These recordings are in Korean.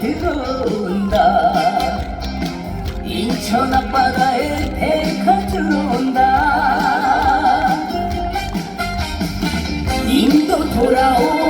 들어온다. 인천 앞바다에 배가 들어온다. 인도 돌아오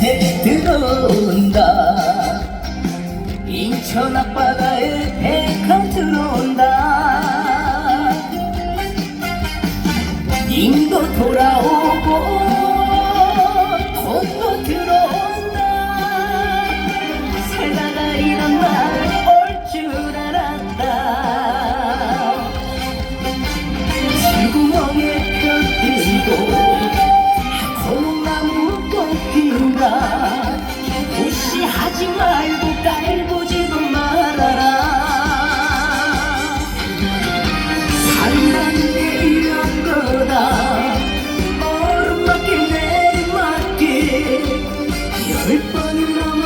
해 들어온다. 인천 앞바다에 배가 들어온다. 님도 돌아오 웃긴다. 무시하지 말고 깔보지도 말아라. 사랑이라는 게 이런 거다. 얼음밖에 내리막길 열 번을 넘어